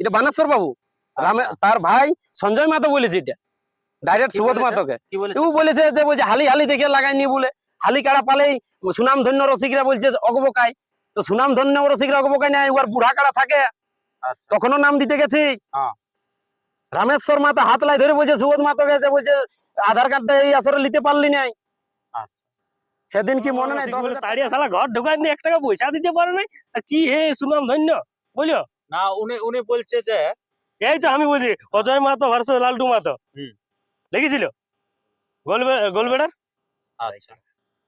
এটা বানেশ্বর বাবু। তার ভাই সঞ্জয় মাতো বলেছে এটা। ডাইরেক্ট সুবোধ? মাতোকে ও বলেছে যে বলছে হালি হালি দেখে লাগাইনি বলে। হালি কাড়া পালেই সুনাম ধন্য রসিকরা বলছে যে অগবকায় তো সুনাম ধন্য রসিকরা অগবকায় নাই ওর বুড়া কাড়া থাকে? আচ্ছা। তখনও নাম দিতে গেছি। হ্যাঁ। রামেশ্বর মাতা হাত লাই ধরে বলছে সুবোধ মাতো গেছে বলছে আধার কার্ডটা এই আসরে নিতে পারলি নাই। আচ্ছা। সেদিন কি মনে নাই? তাড়িয়া শালা ঘর ঢুকাই দিয়ে এক টাকা পয়সা দিতে পারে নাই? কি হে সুনাম ধন্য? বুঝলো না উনি উনি বলছে যে এই তো আমি বলছি অজয় মাতো ভার্সেস লালটু মাতো। দেখেছিল? গোলবে গোলবেড়ার আচ্ছা।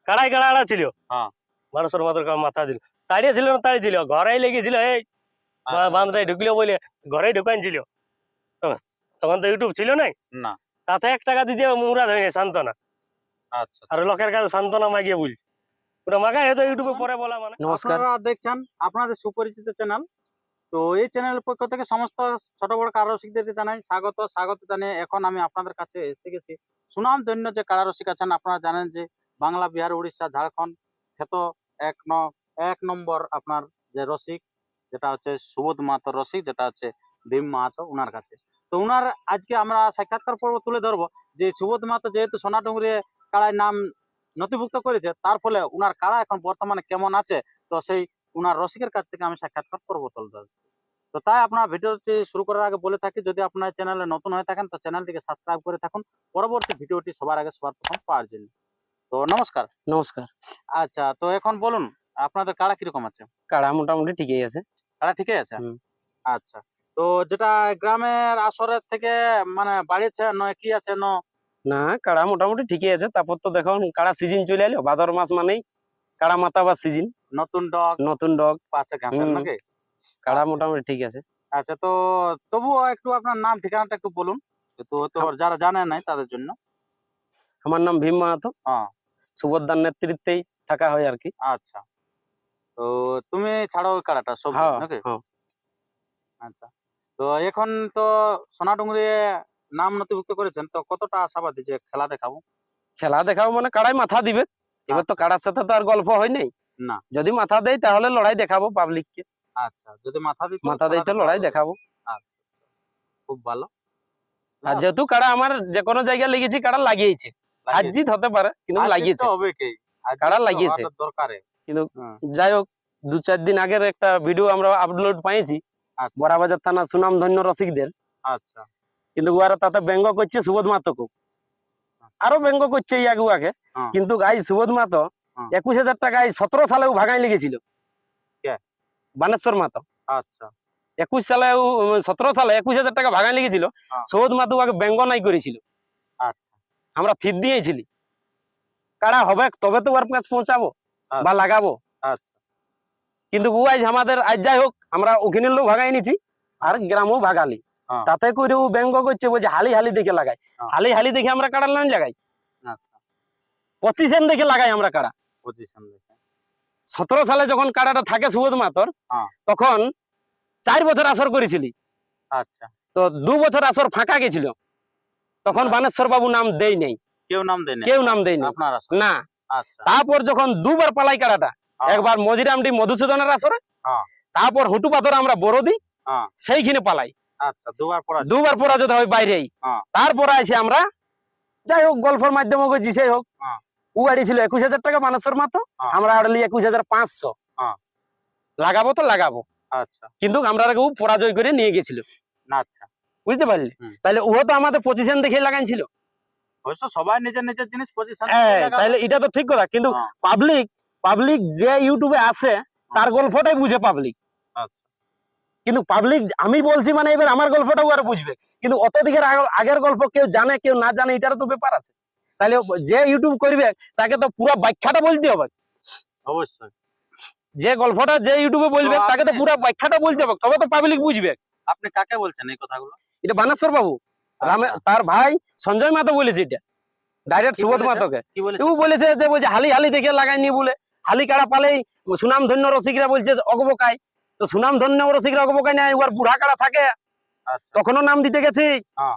কাড়াই কাড়া ছিল। হ্যাঁ। মানুষের মাথার মাথা দিল তাড়িয়ে ছিল না তাড়িয়ে ছিল। ঘরেই লেগেছিল এই। আচ্ছা, বান্ধটাই ঢুকলো বলে ঘরেই ঢুকান ছিল। তখন- তো ইউটিউব ছিল নাই? না। তাতে এক টাকা দিতে মুরা ধরে সান্ত্বনা। আচ্ছা। আর লোকের কাছে সান্ত্বনা মাগিয়ে বলছি। ওটা মাগাই হয়তো ইউটিউবে পরে বলা মানে। নমস্কার। দেখছেন আপনাদের সুপরিচিত চ্যানেল তো এই চ্যানেলের পক্ষ থেকে সমস্ত ছোট বড় কারসিকদের জানাই স্বাগত। স্বাগত জানিয়ে এখন আমি আপনাদের কাছে এসে গেছি। সুনাম ধন্য যে কারারসিক আছেন, আপনারা জানেন যে বাংলা, বিহার, উড়িষ্যা, ঝাড়খণ্ড খ্যাত এক ন, এক নম্বর আপনার যে রসিক, যেটা হচ্ছে সুবোধ মাহাতো রসিক, যেটা হচ্ছে ভীম মাহাতো উনার কাছে। তো উনার আজকে আমরা সাক্ষাৎকার পর্ব তুলে ধরবো যে সুবোধ মাহাতো যেহেতু সোনাডুঙ্গরি কাড়ায় নাম নথিভুক্ত করেছে, তার ফলে উনার কাড়া এখন বর্তমানে কেমন আছে, তো সেই উনার রসিকের কাছ থেকে আমি সাক্ষাৎকার করব তুলতে তো তাই আপনার ভিডিওটি শুরু করার আগে বলে থাকি যদি আপনার চ্যানেলে নতুন হয়ে থাকেন তো চ্যানেলটিকে সাবস্ক্রাইব করে থাকুন। পরবর্তী ভিডিওটি সবার আগে সবার প্রথম পাওয়ার জন্য। তো নমস্কার। নমস্কার। আচ্ছা তো এখন বলুন আপনাদের কাড়া কীরকম আছে? কাড়া মোটামুটি ঠিকই আছে। কাড়া ঠিকই আছে? আচ্ছা তো যেটা গ্রামের আসরের থেকে মানে বাড়িছে নয় কি আছে ন? না কাড়া মোটামুটি ঠিকই আছে। তারপর তো দেখুন কাড়া সিজন চলে এলো ভাদর মাস মানেই কাড়া মাথা বা সিজন। নতুন ডগ। নতুন ডগ। ঘাসের নাকি? কাড়া আচ্ছা। মোটামুটি ঠিক আছে। আচ্ছা তো তবুও একটু আপনার নাম ঠিকানাটা একটু বলুন। তো তো যারা জানে নাই তাদের জন্য। আমার নাম ভীম মাহাতো। হ্যাঁ। সুভদ্রার নেতৃত্বেই থাকা হয় আর কি। আচ্ছা। তো তুমি ছাড়ো কাড়াটা সব হ্যাঁ নাকি? হ্যাঁ। আচ্ছা। তো এখন তো সোনাডুঙ্গরি নাম নথিভুক্ত করেছেন তো কতটা আশাবাদী যে খেলা দেখাবো? খেলা দেখাবো মানে কাড়াই মাথা দিবে। এবার তো কাড়ার সাথে তো আর গল্প হয় নাই। না। যদি মাথা দেয় তাহলে লড়াই দেখাবো পাবলিককে আচ্ছা যদি মাথা দিত মাথা দেয় তো লড়াই দেখাবো। খুব ভালো। আর যেহেতু কাড়া আমার যে কোনো জায়গায় লেগেছি কাড়া লাগিয়েছে? হার জিত হতে পারে কিন্তু লাগিয়েছে। হবে কি? তো লাগিয়েছে। দরকারে। কিন্তু যাই হোক দু চার দিন আগের একটা ভিডিও আমরা আপলোড পাইছি আচ্ছা। বড়াবাজার থানা সুনাম ধন্য রসিকদের। আচ্ছা। কিন্তু ওরা তাতে ব্যঙ্গ করছে সুবোধ মাতকে আরও ব্যঙ্গ করছে এই আগে আগে হ্যাঁ। কিন্তু গাই সুবোধ মাতো হ্যাঁ। একুশ হাজার টাকা এই সতেরো সালেও ভাগাই লেগেছিল। বানেশ্বর মাতো। আচ্ছা। একুশ সালে সতেরো সালে একুশ হাজার টাকা ভাগাই লেগেছিল। হ্যাঁ। সৌদ মাতু আগে ব্যঙ্গ নাই করেছিল। আচ্ছা। আমরা ফির দিয়েছিলি। কারা হবে? তবে তো ওর কাছে পৌঁছাবো বা লাগাবো। আচ্ছা। কিন্তু ও আজ আমাদের আজ যাই হোক আমরা ওখানে লোক ভাগাই নিছি। আর গ্রামও ভাগালি। তাতে করে ও ব্যঙ্গ করছে বলছে হালি হালি দেখে লাগাই। হ্যাঁ। হালি হালি দেখে আমরা কাড়া লাইন লাগাই? আচ্ছা। পঁচিশ দেখে লাগাই আমরা কাড়া। পজিশন দেখে। সতেরো সালে যখন কাড়াটা থাকে সুবোধ মাতর হ্যাঁ। তখন চার বছর আসর করেছিলি। আচ্ছা। তো দু বছর আসর ফাঁকা গেছিল। তখন আচ্ছা। বানেশ্বর বাবু নাম দেই নেই। কেউ নাম দেয় না কেউ নাম আপনারা না। আচ্ছা। তারপর যখন দুবার পালাই কাড়াটা হ্যাঁ, একবার মজিরামটি মধুসূদনের আসরে হ্যাঁ। তারপর হুটু পাথর আমরা বড়দি হ্যাঁ। সেইখানে পালাই। আচ্ছা দুবার পড়া দুবার পরাজিত হয় বাইরেই। হ্যাঁ। তারপরে আইসি আমরা যাই হোক গল্পের মাধ্যমে হোক যেই হোক। হ্যাঁ। ও আড়িয়েছিল একুশ হাজার টাকা মানুষের মাত্র। হ্যাঁ। আমরা আড়লি একুশ হাজার পাঁচশো। লাগাবো তো লাগাবো। আচ্ছা। কিন্তু আমরা ও পরাজয় করে নিয়ে গেছিল। আচ্ছা। বুঝতে পারলি? তাহলে ও তো আমাদের পজিশন দেখে লাগাইছিল। সবাই নিজের নিজের জিনিস পজিশন তাহলে এটা তো ঠিক কথা। কিন্তু। পাবলিক পাবলিক যে ইউটিউবে আসে তার গল্পটাই বুঝে পাবলিক। কিন্তু পাবলিক আমি বলছি মানে এবার আমার গল্পটাও আর বুঝবে। কিন্তু অত দিকের আগ- আগের গল্প কেউ জানে কেউ না জানে এটারও তো ব্যাপার আছে। তাহলে যে ইউটিউব করবে তাকে তো পুরো ব্যাখ্যাটা বলতে হবে। অবশ্যই। যে গল্পটা যে ইউটিউবে বলবে তাকে তো পুরো ব্যাখ্যাটা বলতে হবে তবে তো পাবলিক বুঝবে। আপনি কাকে বলছেন এই কথাগুলো? এটা বানেশ্বর বাবু। আচ্ছা, তার ভাই সঞ্জয় মাতো বলেছে এটা। ডাইরেক্ট সুবোধ? মাতোকে। কি ও বলেছে যে বলছে হালি হালি দেখে লাগাইনি বলে। হালি কাড়া পালেই? সুনাম ধন্য রসিকরা বলছে অগবকায় তো সুনাম ধন্য রসিকরা অগবকায় নাই ওর বুড়া কাড়া থাকে। আচ্ছা। তখনও নাম দিতে গেছি। হ্যাঁ।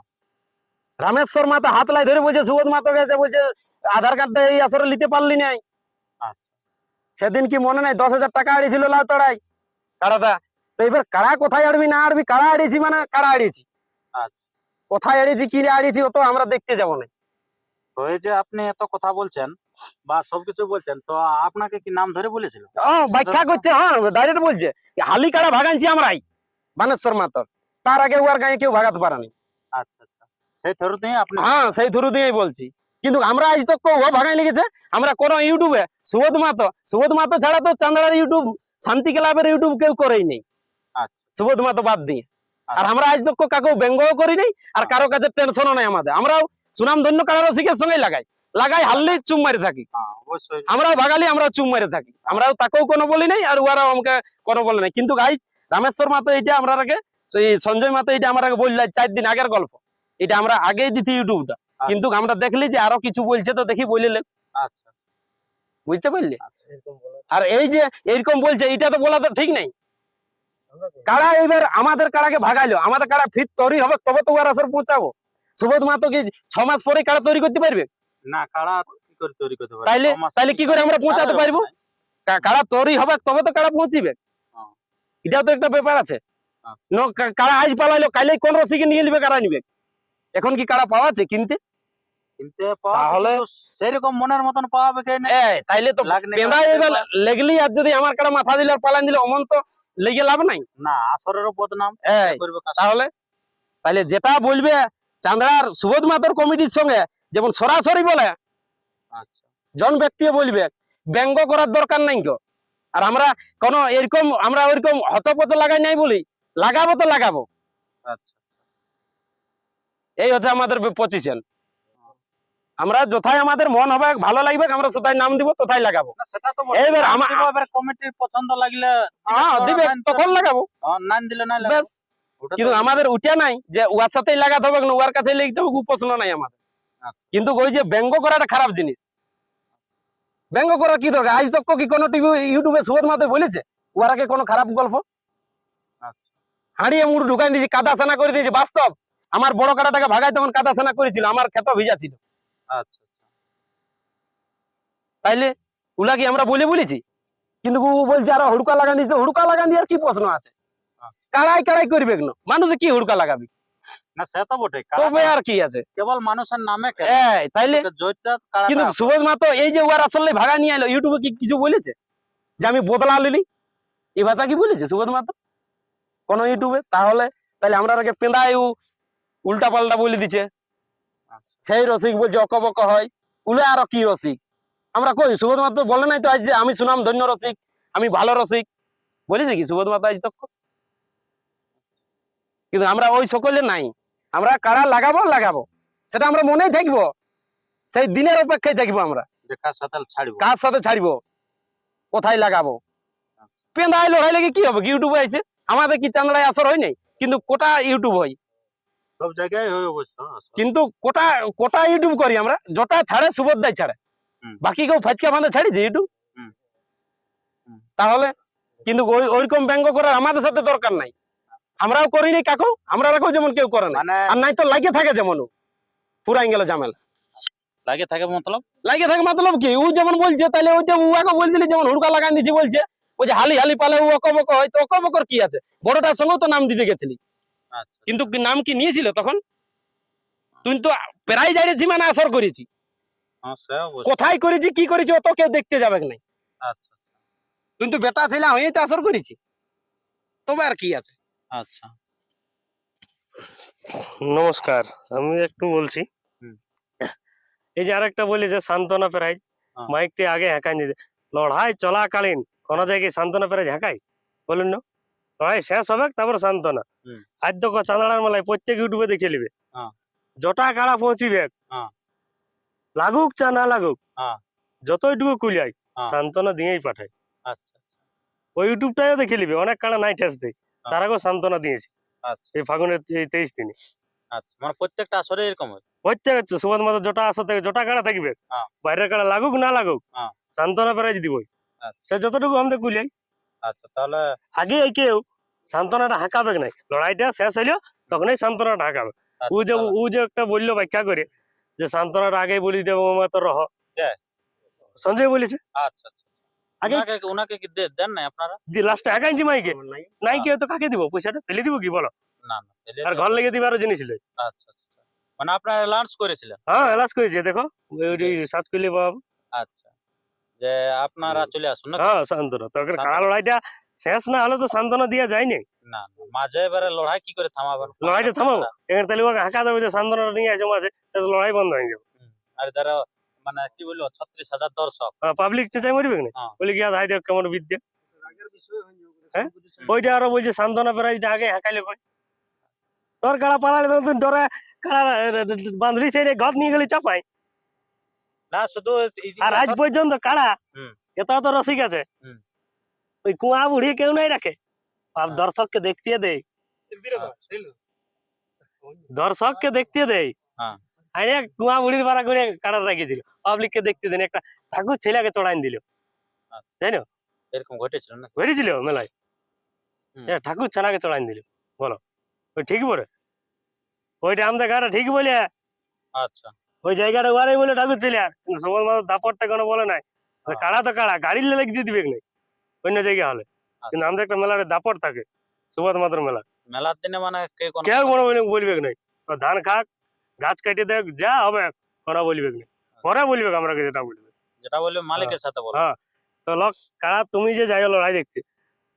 রামেশ্বর মাতা হাত লাই ধরে বলছে সুবোধ মাতো গেছে বলছে আধার কার্ডটা এই আসরে নিতে পারলি নাই। আচ্ছা। সেদিন কি মনে নাই দশ হাজার টাকা আড়িয়েছিল লাউ তড়াই কাড়াটা? তো তো এবার কাড়া কোথায় আড়বি না আড়বি কাড়া আড়িয়েছি মানে কাড়া আড়িয়েছি। আচ্ছা। কোথায় আড়িয়েছি কি আড়িয়েছি অত আমরা দেখতে যাব না। তো এই যে আপনি এত কথা বলছেন বা সবকিছু বলছেন তো আপনাকে কি নাম ধরে বলেছিল? ব্যাখ্যা করছে? হ্যাঁ ডাইরেক্ট বলছে। ভাগানছি আমরাই বানেশ্বর মাতর। তার আগে উয়ার গায়ে কেউ ভাগাতে পারেনি। আচ্ছা আচ্ছা। সেই থরুতেই আপনি হ্যাঁ সেই থ্রু দিয়েই বলছি। কিন্তু আমরা আজ তো ও ভাগাই লেগেছে আমরা কোনো ইউটিউবে সুবোধ মাতো সুবোধ মাতো ছাড়া তো চান্দার ইউটিউব শান্তি ক্লাবের ইউটিউব কেউ করেই নেই। আচ্ছা। সুবোধ মাতো বাদ দিয়ে। আর আচ্ছা। আমরা আজ তো কাকু ব্যঙ্গও করি নাই আর কারও কাছে টেনশনও নাই আমাদের। আমরাও সুনাম ধন্য কারও রসিকের সঙ্গে লাগাই। লাগাই হারলেই চুম মারি থাকি। হ্যাঁ আমরাও ভাগালি আমরাও চুম মারি থাকি। আমরাও তাকেও কোনো বলি নাই আর ওরাও আমাকে কোনো বলে নাই। কিন্তু গাই রামেশ্বর মাতো এইটা আমরা আগে সঞ্জয় মাতো এইটা আমার আগে বললাই চার দিন আগের গল্প। এটা আমরা আগেই দিতি ইউটিউবটা কিন্তু আমরা দেখলি যে আরও কিছু বলছে তো দেখি বললে আচ্ছা। বুঝতে পারলি? আচ্ছা এরকম আর এই যে এইরকম বলছে এটা তো বলা তো ঠিক নাই। কারা এবার আমাদের কারাকে ভাগাইলো? আমাদের কারা ফিট তৈরি হবে তবে তো ওরা পৌঁছাবো। সুবোধ মাতো কি ছ মাস পরে কারা তৈরি করতে পারবে? না কাড়া করে তৈরি করতে পারে তাইলে- তাইলে কি করে আমরা পৌঁছাতে পারব? কা- কারা তৈরি হবে তবে তো কারা পৌঁছিবে। হ্যাঁ। এটাও তো একটা ব্যাপার আছে। আচ্ছা। ন কা- কারা আজ পালাইলো কাইলে কোন রসিকে নিয়ে নিবে কারা নিবে। এখন কি কারা পাওয়া আছে কিনতে? কিনতে তাহলে- সেরকম মনের মতন পাওয়া কে তাইলে তো লাগনে পেঁদা কাড়া। এবার দেখবা। লেগলি আর যদি আমার কারা মাথা দিলে আর পালান দিলে অমন তো লেগে লাভ নাই? না আসরেরও বদনাম। করবে তাহলে তাহলে যেটা বলবে চান্দ্রার সুবোধ মাতর কমিটির সঙ্গে যেমন সরাসরি বলে আচ্ছা। জন ব্যক্তি বলবে ব্যঙ্গ করার দরকার নাই গো। আর আমরা কোন এরকম আমরা ওইরকম হচপচ লাগাই নাই বলি লাগাবো তো লাগাবো। আচ্ছা। এই হচ্ছে আমাদের পজিশন আমরা যথাই আমাদের মন হবে ভালো লাগবে আমরা কোথায় নাম দিব তথায় লাগাবো। সেটা তো এইবার আমা- কমিটির পছন্দ লাগলে হ্যাঁ দিবে তখন লাগাবো। নাম দিলে না লাগবে। কিন্তু আমাদের উঠে নাই যে ওয়ার সাথেই লাগাতে হবে না ওয়ার কাছে লিখতে হবে প্রশ্ন নাই আমাদের। আচ্ছা। কিন্তু ওই যে ব্যঙ্গ করাটা খারাপ জিনিস। ব্যঙ্গ করা কি দরকার? আজ তক কি কোনো টিভি ইউটিউবে সুবোধ মাতে বলেছে? ওরাকে কোনো খারাপ গল্প? আচ্ছা। হাঁড়িয়ে মুড় ঢুকাই দিয়েছি কাদা সেনা করে দিয়েছি বাস্তব। আমার বড় কাটাটাকে ভাগাই তখন কাদা সেনা করেছিল আমার ক্ষেত ভিজা ছিল। আচ্ছা তাইলে উলা কি আমরা বলে বলেছি? কিন্তু ও বলছে আর হুড়কা লাগান দিয়েছে হুড়কা লাগান দিয়ে আর কি প্রশ্ন আছে? আচ্ছা। কাড়াই কাড়াই করবে কেন? মানুষে কি হুড়কা লাগাবি? না সে তো বটে তবে আর কি আছে? কেবল মানুষের নামে তাইলে কিন্তু সুবোধ এই যে ওয়ার আসলে ভাগা নিয়ে এলো ইউটিউবে কি কিছু বলেছে? যে আমি বদলা লিলি এই ভাষা কি বলেছে সুবোধ কোন ইউটিউবে? তাহলে তাহলে আমরা আগে পেঁদায় উল্টা পাল্টা বলে দিছে। আচ্ছা। সেই রসিক বলছে অকবক হয়। উলে আর কি রসিক? আমরা কই সুবোধ মাতো বলে নাই তো আজ যে আমি সুনাম ধন্য রসিক আমি ভালো রসিক। বলেছে কি সুবোধ মাতো আজ তক? কিন্তু আমরা ওই সকলে নাই। আমরা কারা লাগাবো? লাগাবো। সেটা আমরা মনেই থাকব সেই দিনের অপেক্ষায় থাকব আমরা। কার সাথে ছাড়িব। কার সাথে ছাড়বো? কোথায় লাগাবো? পেঁদায় লড়াই লেগে কি হবে? ইউটিউবে আছে আমাদের কি চান্দড়ায় আসর হয় নাই? কিন্তু কোটা ইউটিউব হয়। সব জায়গায় হয় অবশ্য কিন্তু কোটা কোটা ইউটিউব করি আমরা। যটা ছাড়ে সুবোধদাই ছাড়ে। বাকি কেউ ফাচকা বাঁধে ছাড়িছে ইউটিউব। তাহলে কিন্তু ওই ওইরকম ব্যঙ্গ করার আমাদের সাথে দরকার নাই। আমরাও করি নাই কাকু আমরা রাখো যেমন কেউ করে না মানে আর নাই তো লাগে থাকে যেমন ও। পুরাই গেল ঝামেলা। লাগে থাকে মতলব? লাগে থাকে মতলব কি? ও যেমন বলছে তাহলে ওইটা উয়াকে বল দিলি যেমন হুড়কা লাগান দিছি বলছে ওই যে হালি হালি পালে ও অকবক হয় তো অকবকর কি আছে? বড়টার সঙ্গেও তো নাম দিতে গেছিলি। আচ্ছা। কিন্তু কি নাম কি নিয়েছিল তখন? তুই তো প্রায় জানিয়েছি মানে আসর করেছি। হ্যাঁ কোথায় করেছি কি করেছি অত কেউ দেখতে যাবে না আচ্ছা কিন্তু বেটা ছেলে হয়ে তো আসর করেছি। তবে আর কি আছে? আচ্ছা। নমস্কার আমি একটু বলছি। এই যে আরেকটা বলি যে সান্ত্বনা প্রাইজ হ্যাঁ। মাইকটি আগে হ্যাঁকান দিতে লড়াই চলাকালীন কোন জায়গায় সান্ত্বনা প্রাইজ হ্যাঁকাই বলুন না। লড়াই শেষ হবে তারপর সান্ত্বনা। তো চাঁদাড়ার মেলায় প্রত্যেক ইউটিউবে দেখে নিবে। হ্যাঁ। জটা কাড়া পৌঁছিবে? হ্যাঁ। লাগুক চা না লাগুক। যতইটুকু কুলিয়াই। সান্ত্বনা দিয়েই পাঠায়। আচ্ছা ওই ইউটিউবটাও দেখে নিবে অনেক কাড়া নাই টেস্ট দেয়। হ্যাঁ। তার আগেও সান্ত্বনা দিয়েছে। আচ্ছা। এই ফাগুনের এই তেইশ দিনে। আচ্ছা মানে প্রত্যেকটা আসরে এরকম হচ্ছে হচ্ছে মাত্র জটা আসো থেকে জটা কাড়া থাকবে। বাইরের কাড়া লাগুক না লাগুক। সান্ত্বনা প্রাইজ দিবই। আচ্ছা। সে যতটুকু আমাদের কুলিয়াই। আচ্ছা তাহলে আগে এই কেউ সান্ত্বনাটা হাঁকাবে নাই। লড়াইটা শেষ হইল তখনই সান্ত্বনাটা হাঁকাবে। ও যে আচ্ছা, ও যে একটা বলল ব্যাখ্যা করে যে সান্ত্বনাটা আগে বলি দেবো মা তো রহ? সঞ্জয় বলেছে। আচ্ছা আচ্ছা। আগে ওনাকে ওনাকে কি দেন নাই আপনারা? লাস্টে একাইছি মাইকে। নাই কি তো কাকে দিব? পয়সাটা? ফেলে দিব কি? বলো। না না আর ঘর লেগে দিবারও জিনিস ছিল আচ্ছা আচ্ছা মানে আপনারা লাঞ্চ করেছিলেন? হ্যাঁ এলাস করেছে দেখো। ওই সাত কিলি আচ্ছা। যে আপনারা চলে আসুন না হ্যাঁ। লড়াইটা শেষ না হলে তো শান্তনা দিয়া যায়নি না। না, মাঝে এবারে লড়াই কি করে থামাবেন? লড়াইটা থামাবো। এখানে তাহলে ওকে হাঁকা দেবে যে নিয়ে আসে মাঝে লড়াই বন্ধ হয়ে যাবে। আর যারা মানে কি বলব ছত্রিশ হাজার দর্শক। পাবলিক চেঁচাই মরবে না হ্যাঁ। বলে আর হাই দেখ কেমন বিদ্যা? হ্যাঁ? ওইটা আরও বলছে শান্তনা প্রাইজটা আগে হাঁকাইলে কই? তোর কাড়া পালালে তো তুই ডরে কাড়া বাঁধলি সেই ঘর নিয়ে গেলে চাপাই। না শুধু আর আজ পর্যন্ত কাড়া। এত এত রসিক আছে। ওই কুয়া বুড়ি কেউ নাই রাখে। আর হ্যাঁ। দর্শককে দেখতে দেয় দর্শককে দেখতে দেয় হ্যাঁ। আরে কুয়া বুড়ির ভাড়া করে কাড়া রাখিয়েছিল পাবলিককে দেখতে দেন একটা ঠাকুর ছেলেকে চড়াইন দিল। এরকম ঘটেছিল না বেরিয়েছিল মেলায়। ঠাকুর ছানাকে চড়াইন দিল। বলো ওই ঠিক বলে? ওইটা আমাদের গাড়া ঠিক বলে। আচ্ছা। ওই জায়গাটা ওয়ারাই বলে ঠাকুর ছেলে। আর কিন্তু সবল দাপটটা কোনো বলে নাই। কাড়া তো কাড়া গাড়ির লেগে দিয়ে দিবে নাই অন্য জায়গা হলে। কিন্তু আমাদের একটা মেলার দাপট থাকে। মাত্র মেলা মেলার। দিনে মানে কে কোন কেউ কোনো বলবে নাই ধান খাক গাছ কেটে দেখ যা হবে কোনো বলবে নাই পরে বলবে আমরা যেটা বলবে যেটা বলবে মালিকের সাথে বলো হ্যাঁ। তো লোক কাড়া তুমি যে যাই লড়াই দেখতে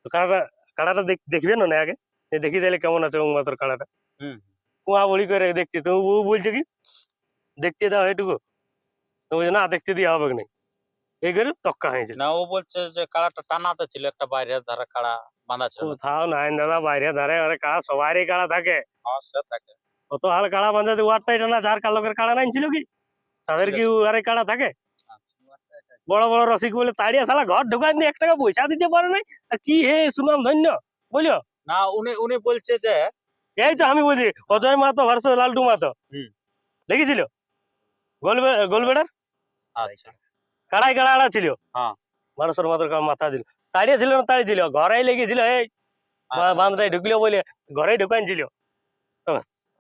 তো কাড়াটা কাড়াটা দেখ- দেখবে না না আগে যে দেখি তাহলে কেমন আছে ওং মাত্র কাড়াটা হুম কুয়া বলি করে দেখতে তুমি ও বলছে কি দেখতে দাও এটুকু তো বলছে, না দেখতে দিয়ে হবে না এই করে তক্কা হয়েছে না ও বলছে যে কাড়াটা টানাতে ছিল একটা বাইরের ধারা কাড়া বাঁধা ছিল কোথাও নাই দাদা বাইরে ধারে আরে কাড়া সবারই কাড়া থাকে হ্যাঁ, সে থাকে কত হাল কাড়া বাঁধাতে ওয়ারটাই টানা যার কালোকের কাড়া নাই ছিল কি? তাদের কি আরে কাড়া থাকে? বড় বড় রসিক বলে তাড়িয়ে সালা ঘর ঢুকাই দিয়ে এক টাকা পয়সা দিতে পারে নাই? আর কি হে সুনাম ধন্য বুঝলো? না উনি উনি বলছে যে এই তো আমি বলছি অজয় মাতো ভার্সেস লালটু মাতো গোলবে গোলবেড়ার আচ্ছা। কাড়াই কাড়া ছিল। হ্যাঁ। মানুষের মাত্র মাথা দিল। তাড়িয়ে ছিল না তাড়িয়ে ছিল ঘরেই লেগেছিল এই। আচ্ছা, বান্ধটাই ঢুকলো বলে ঘরেই ঢুকাইন ছিল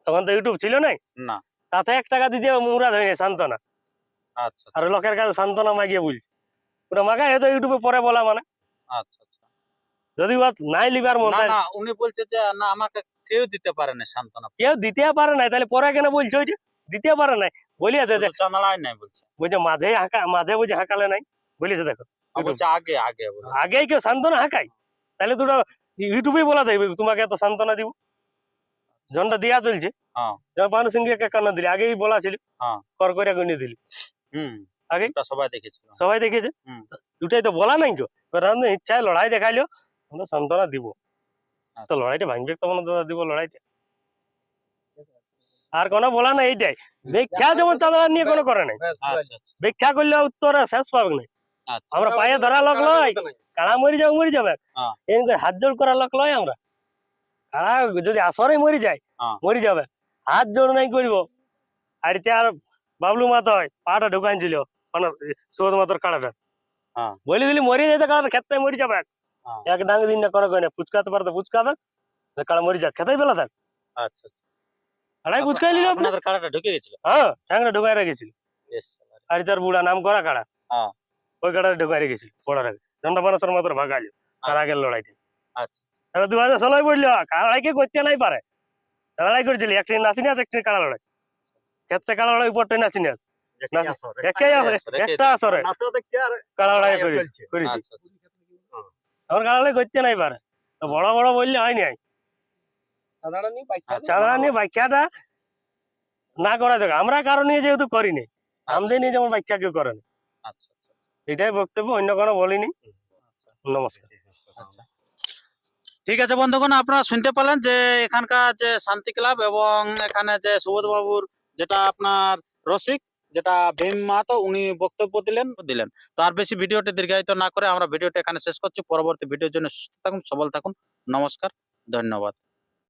তখন- তো ইউটিউব ছিল নাই? না। তাতে এক টাকা দিতে মুরাদ হয়নি সান্ত্বনা। আচ্ছা আর লোকের কাছে সান্ত্বনা মাগিয়ে বলছি। ওটা মাগাই হয়তো ইউটিউবে পরে বলা মানে। আচ্ছা আচ্ছা। যদি নাই লিবার মন না না উনি বলছে যে না আমাকে কেউ দিতে পারে না সান্ত্বনা কেউ দিতে পারে নাই তাহলে পরে কেন বলছো ওইটা? দিতে পারে নাই। বলিয়াছে যে নাই বলছে। বলছে মাঝে হাঁকা মাঝে বুঝে হাঁকালে নাই। বলেছে দেখো। বলছে আগে আগে কেউ সান্ত্বনা হাঁকাই তাহলে তোরা ইউটিউবেই বলা দেবে তোমাকে এত সান্ত্বনা দিব। জনটা দিয়া চলছে। হ্যাঁ। যেমন মানুষ সিংকে কেন দিলি? আগেই বলা ছিল হ্যাঁ। কর করে গুনে দিলি। আগে? সবাই দেখেছিল। সবাই দেখেছে? দুটাই তো বলা নাই তো ইচ্ছায় লড়াই দেখাইলো আমরা সান্ত্বনা দিব। তো আচ্ছা। লড়াইটা ভাঙবে তখন দাদা দিব লড়াইটা। আর কোনো বলা নাই এইটাই। ব্যাখ্যা যেমন চাঁদা নিয়ে কোনো করে নাই। আচ্ছা আচ্ছা। ব্যাখ্যা করলে উত্তর শেষ পাবে না আচ্ছা। আমরা পায়ে ধরা লোক নয় কাড়া মরি যাবে মরি যাবে। হ্যাঁ। এরকম হাত জোড় করা লোক নয় আমরা। কাড়া যদি আসরে মরি যায়। মরি যাবে। হাত জোড় নাই করব। আর আর বাবলু মাত হয় পাটা ঢুকাইছিল মানে সৌদ মাতর কাড়াটা। বলি দিলি মরি যেতে কাড়াটা ক্ষেত্রে মরি যাবে। এক ডাঙ্গ দিন না কোনো কয় না পুচকাতে পারতো পুচকাতে কাড়া মরি যাক। খেতেই পেলা থাক। আচ্ছা আচ্ছা। কাড়াই পুচকাই নিল আপনাদের কাড়াটা ঢুকে গেছিল? হ্যাঁ ঠ্যাংরা ঢুকাই রেখেছিল আর তার বুড়া নাম করা কাড়া। ওই কাড়াটা ঢুকাই রেখেছিল পড়ার আগে জন্ডা বানাসের মাত্র ভাগাইল তার আগের লড়াইতে আচ্ছা। এবার দু হাজার ষোলোয় পড়ল। কাড়াই কে করতে নাই পারে। লড়াই করেছিল একটি নাচিনি আছে একটি কাড়া লড়াই ক্ষেত্রে কাড়া লড়াই উপরটাই নাচিনি আছে একে একটা আসরে। কাড়া লড়াই করেছি আচ্ছা আচ্ছা। আমার কাড়া লড়াই করতে নাই পারে। বড় বড় বললে হয় নাই। চাঁদা নিয়ে ব্যাখ্যাটা না করা যাক। আমরা কারও নিয়ে যেহেতু করিনি আমাদের নিয়ে যেমন ব্যাখ্যা কেউ করে না। আচ্ছা আচ্ছা। এটাই বক্তব্য অন্য কোনো বলিনি। নমস্কার। আচ্ছা। ঠিক আছে বন্ধুগণ, আপনারা শুনতে পেলেন যে এখানকার যে শান্তি ক্লাব এবং এখানে যে সুবোধ বাবুর যেটা আপনার রসিক, যেটা ভীম মাহাতো, উনি বক্তব্য দিলেন দিলেন। তো আর বেশি ভিডিওটি দীর্ঘায়িত না করে আমরা ভিডিওটি এখানে শেষ করছি। পরবর্তী ভিডিওর জন্য সুস্থ থাকুন, সবল থাকুন। নমস্কার, ধন্যবাদ।